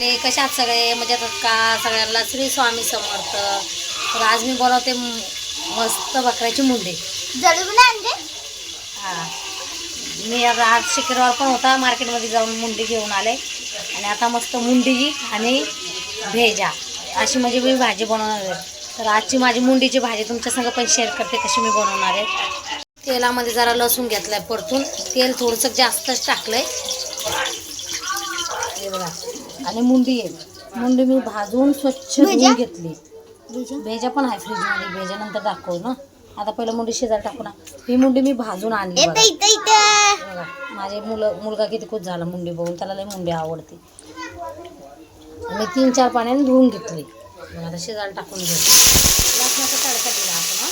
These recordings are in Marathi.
ते कशात सगळे? मजेत आहेत का सगळ्यांना श्री स्वामी समर्थ? तर आज मी बनवते म- मस्त बकऱ्याची मुंडी. जळून आणते. हा. मी आता आज शुक्रवार पण होता मार्केटमध्ये जाऊन मुंडी घेऊन आले. आणि आता मस्त मुंडी आणि भेजा. अशी म्हणजे मी भाजी बनवणार आहे. तर आजची माझी मुंडीची भाजी तुमच्या संग पण शेअर करते कशी मी बनवणार आहे. तेलामध्ये जरा लसूण घेतलाय परतून. तेल थोडंसं जास्तच टाकलंय. हे बघा. आणि मुंडी आहे मुंडी मी भाजून स्वच्छ? धुवून घेतली. भेजा? पण आहे फ्रीजमध्ये भेजा नंतर दाखवू ना. आता पहिलं मुंडी शिजायला टाकू ना. ही मुंडी मी भाजून आणली बघा. माझे मुलं मुलगा किती खुश झाला मुंडी बघून. त्याला लई मुंडी आवडते. मी तीन चार पाण्याने धुवून घेतली. मग आता शिजायला टाकून घेऊ. लसणाचा तडका दिला आपण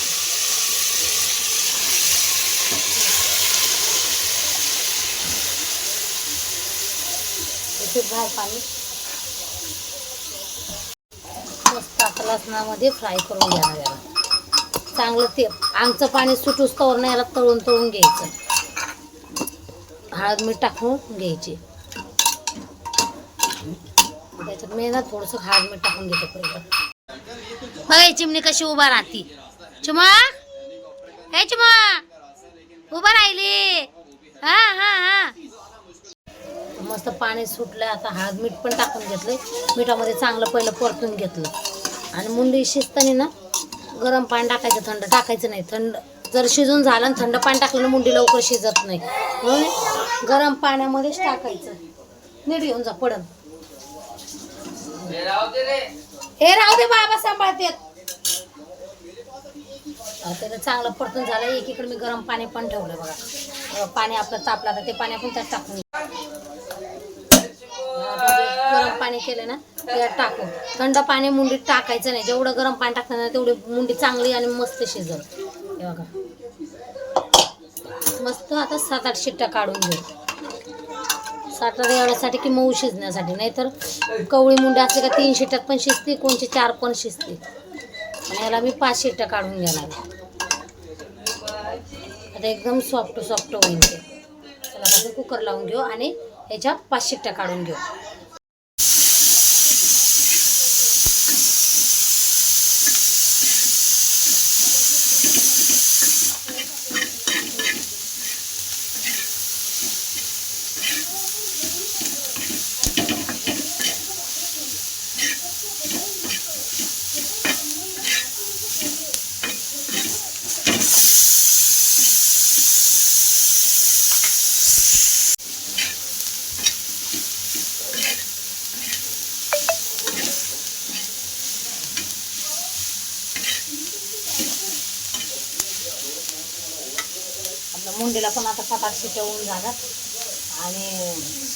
हं. आहे पाणी. मस्त आता लसणामध्ये फ्राय करून घ्यायला याला चांगलं ते आमचं पाणी सुटूस तवर नाही याला तळून तळून घ्यायचं. हळद मीठ टाकून घ्यायची. त्याच्यात मी ना थोडंसं हळद मीठ टाकून घेते पहिलं बघा चिमणी कशी उभा राहती. चुमा हे चुमा उभा राहिली हा हा हा मस्त पाणी सुटलं आता हळद मीठ पण टाकून घेतलं मिठामध्ये चांगलं पहिलं परतून घेतलं. आणि मुंडी शिजताना ना गरम पाणी टाकायचं थंड टाकायचं नाही. थंड जर शिजून झालं आणि थंड पाणी टाकलं ना मुंडी लवकर शिजत नाही. म्हणून गरम पाण्यामध्येच टाकायचं. नीट घेऊन जा पडन. हे राहू दे बाबा सांभाळते त्याला चांगलं परतून झालं एकीकडे मी गरम पाणी पण ठेवलं बघा. पाणी आपलं तापलं तर ते पाणी आपण त्यात टाकून गरम पाणी केलं ना त्यात टाकू थंड पाणी मुंडीत टाकायचं नाही. जेवढं गरम पाणी टाकणार ना तेवढी मुंडी चांगली आणि मस्त शिजल. हे बघा. मस्त आता सात आठ शिट्ट्या काढून घेऊ. सात आठ एवढ्यासाठी की मऊ शिजण्यासाठी. नाहीतर कवळी मुंडी असली का तीन शिट्ट्यात पण शिजते कोणची चार पण शिजते. आणि याला मी पाच शिट्ट्या काढून घेणार आता एकदम सॉफ्ट सॉफ्ट होईल ते. चला कुकर लावून घेऊ आणि ह्याच्या पाच शिट्ट्या काढून घेऊ. पण आता सात आठ शिट्ट्या होऊन जाणार आणि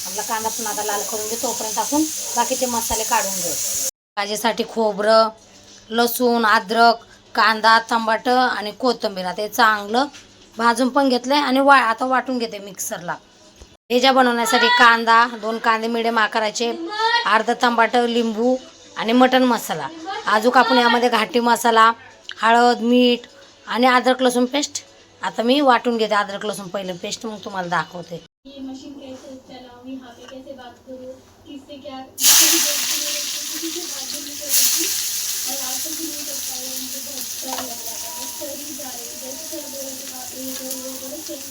आपला कांदा पण आता लाल करून घेऊ तोपर्यंत आपण बाकीचे मसाले काढून घेऊ. भाजीसाठी खोबरं लसूण अद्रक कांदा टमाटर आणि कोथिंबीर. आता हे चांगलं भाजून पण घेतलंय आणि वा आता वाटून घेते मिक्सरला. भेजा बनवण्यासाठी कांदा दोन कांदे मिडियम आकाराचे अर्धा टमाटर लिंबू आणि मटण मसाला. अजून आपण यामध्ये घाटी मसाला हळद मीठ आणि अद्रक लसूण पेस्ट आता मी वाटून घेते अद्रक लसूण पहिलं पेस्ट मग तुम्हाला दाखवते. ये मशीन कैसे चलाऊं यहाँ पे कैसे बात करूँ किससे क्या किसी से बात भी नहीं कर रही थी और आंसर भी नहीं कर पाई और मुझे बहुत डर लग रहा था मैं कर ही जा रही हूँ जैसे सर बोले कि बात ये करो वो करो चल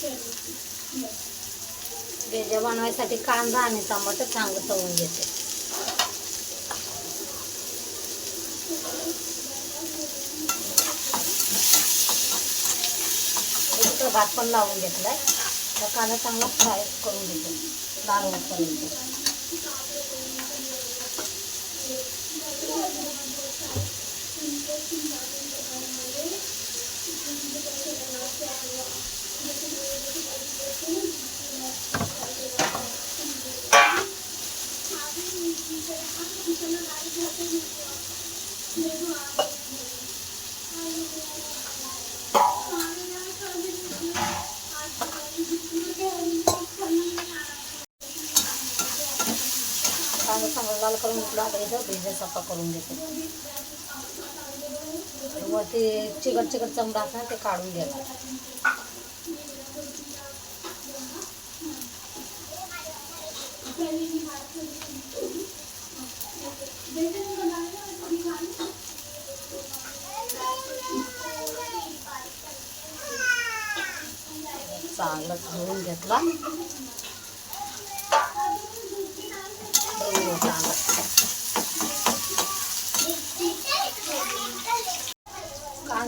चल रही थी बस भेजा बनवायसाठी कांदा आणि टमाटर चांगलं तळून घेते इकडं भात पण लावून घेतलाय. तर कांदा चांगला फ्राय करून घेतो. लाल होईपर्यंत. कांदा चांगला लाल करून घेतला आता इथं भेजा सफा करून घेतो. व ते चिकट चिकट चमडा असणार ते काढून घ्यायचं चांगलं धुवून घेतला.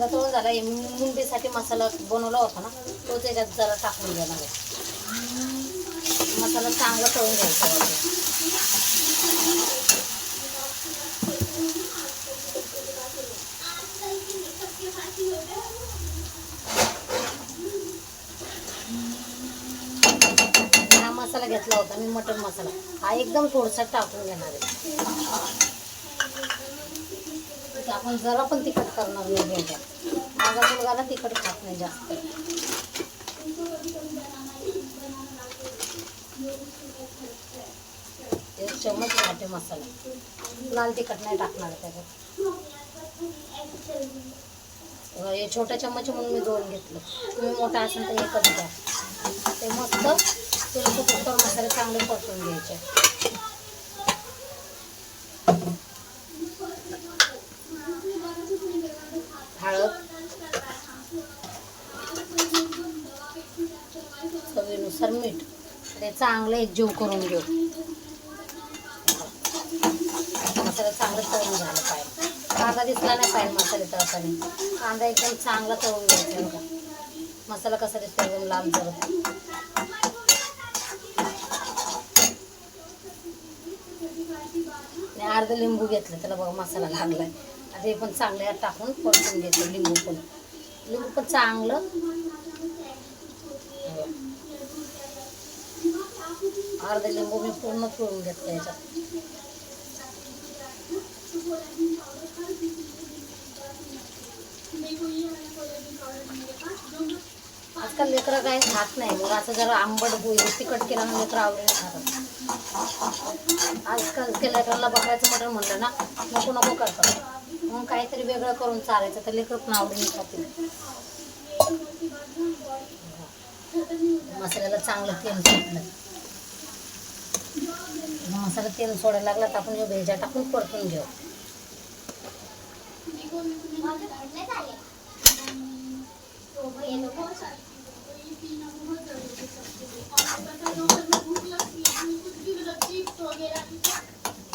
कांदा तळून झाला हे मुंडीसाठी मसाला बनवला होता ना तो त्याच्यात जरा टाकून देणार आहे. मसाला चांगला तळून घ्यायचा हा मसाला घेतला होता मी मटन मसाला. हा एकदम थोडसा टाकून घेणार आहे. की आपण जरा पण तिखट करणार नाही भेंड्या माझा मुलगाला तिखट खात नाही जास्त. एक चमच घाटे मसाला. लाल तिखट नाही टाकणार त्याच्यात. हे छोट्या चम्मच म्हणून मी दोन घेतलं. तुम्ही मोठा असेल तर एकच द्या ते मस्त तेल सुकून मसाले चांगले परतून घ्यायचे हळद चवीनुसार मीठ. ते चांगलं एकजीव करून घेऊ. मसाला चांगलं तळून झालं पाहिजे. कांदा दिसला नाही पाहिजे मसाले तळताना. कांदा एकदम चांगला तळून घ्यायचा बघा. मसाला कसा दिसतो एकदम लांब जरा. आणि अर्ध लिंबू घेतलं त्याला बघा मसाला लागलाय. आता हे पण चांगलं यात टाकून परतून घेतलं लिंबू पण. लिंबू पण चांगलं अर्ध लिंबू मी पूर्ण पिळून घेतलं याच्यात. आजकाल लेकरं काही खात नाही. मग असं जरा आंबट गोळी तिखट केला ना लेकरं आवडीने खातात. आजकाल ते लेकरांना बकऱ्याचं मटण म्हणलं ना नको नको करतात. मग काहीतरी वेगळं करून चालायचं तर लेकरं पण आवडीने खातील. मसाल्याला चांगलं तेल सुटलं मसाला तेल सोडायला लागला तर आपण भेजा टाकून परतून घेऊ.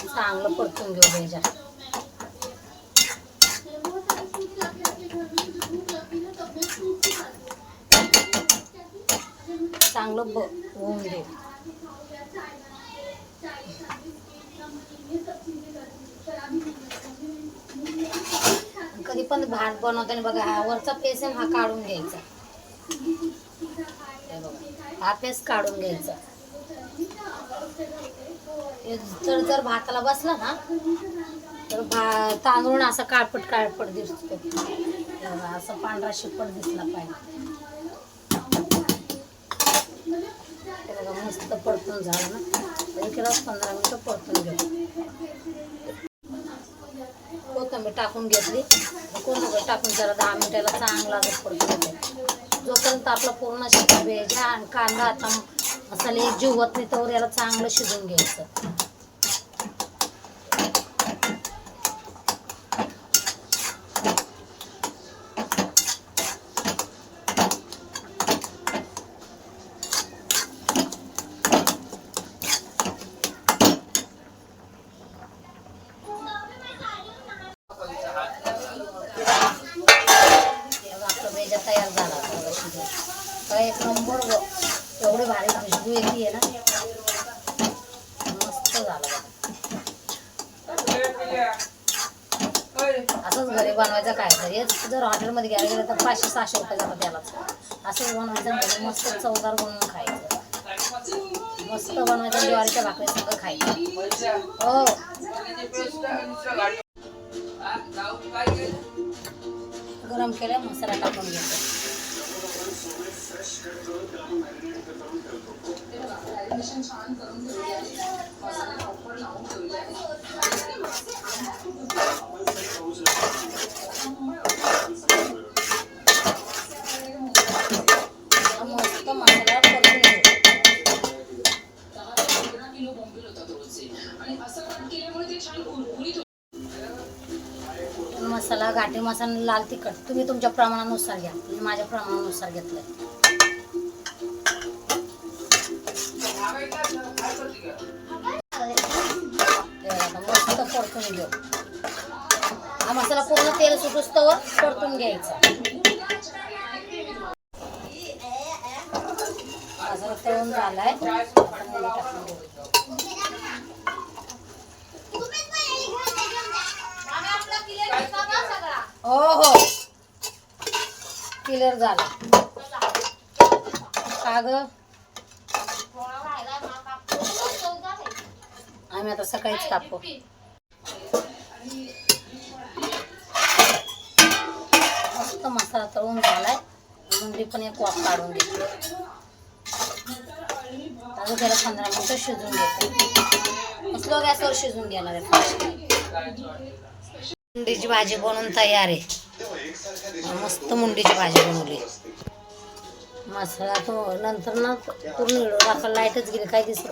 चांगलं परतून घेऊ भेजा. चांगलं ब होऊन देऊ कधी पण भात बनवताना बघा हा वरचा पेस आहे हा काढून घ्यायचा. हा पेस काढून घ्यायचा. जर जर भाताला बसला ना तर भा तांदूळ असा काळपट काळपट दिसतो असं पांढरा शिपट दिसला पाहिजे. बघा मस्त परतून झालं ना. एक इकडं पंधरा मिनटं परतून घेऊ. कोथिंबीर टाकून घेतली. कोथंबीर टाकून जरा दहा मिनिटाला चांगला परतून घेते जोपर्यंत आपला पूर्ण शिजून भेजा आणि कांदा आता मसाले एक जीव होत नाही तोवर याला चांगलं शिजून घ्यायचं तेव्हा आपला भेजा तयार झाला आता बघा शिजून काय एक नंबर व- एवढी भारी खुशबू येते ना मस्त झालं बघा. असंच घरी बनवायचं काय तर. जर हॉटेलमध्ये घ्यायला गेलं तर पाचशे सहाशे रुपये जातात त्यालाच. असंच बनवायचं घरी मस्त चवदार बनवून खायचं. मस्त बनवायचं ज्वारीच्या भाकरी सगळं खायचं. हो. गरम केलं मसाला टाकून घेतो मसाला घाटी मसाला लाल तिखट तुम्ही तुमच्या प्रमाणानुसार घ्या. मी माझ्या प्रमाणानुसार घेतलंय. परतून घेऊ. हा मसाला पूर्ण तेल सुटुस्तवर परतून घ्यायचा. मसाला तळून झालाय. हो हो. क्लिअर झाला. का ग? आम्ही आता सकाळीच कापू. मस्त मसाला तळून झालाय. मुंडी पण एक वाफ काढून देते आता त्याला पंधरा मिनिटं शिजून घेते. मस्त गॅसवर शिजून घेणार आहे. मुंडीची भाजी बनवून तयार आहे. मस्त मुंडीची भाजी बनवली. मसाला तो नंतर ना पूर्ण व्हिडिओ दाखवला लाईटच गेली काय दिसत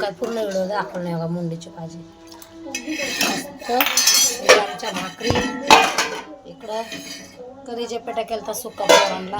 काय पूर्ण व्हिडिओ दाखवला नाही बघा मुंडीची भाजी. मस्त ज्वारीच्या भाकरी. इकडं कधीच्या पेटा केला सुका आणला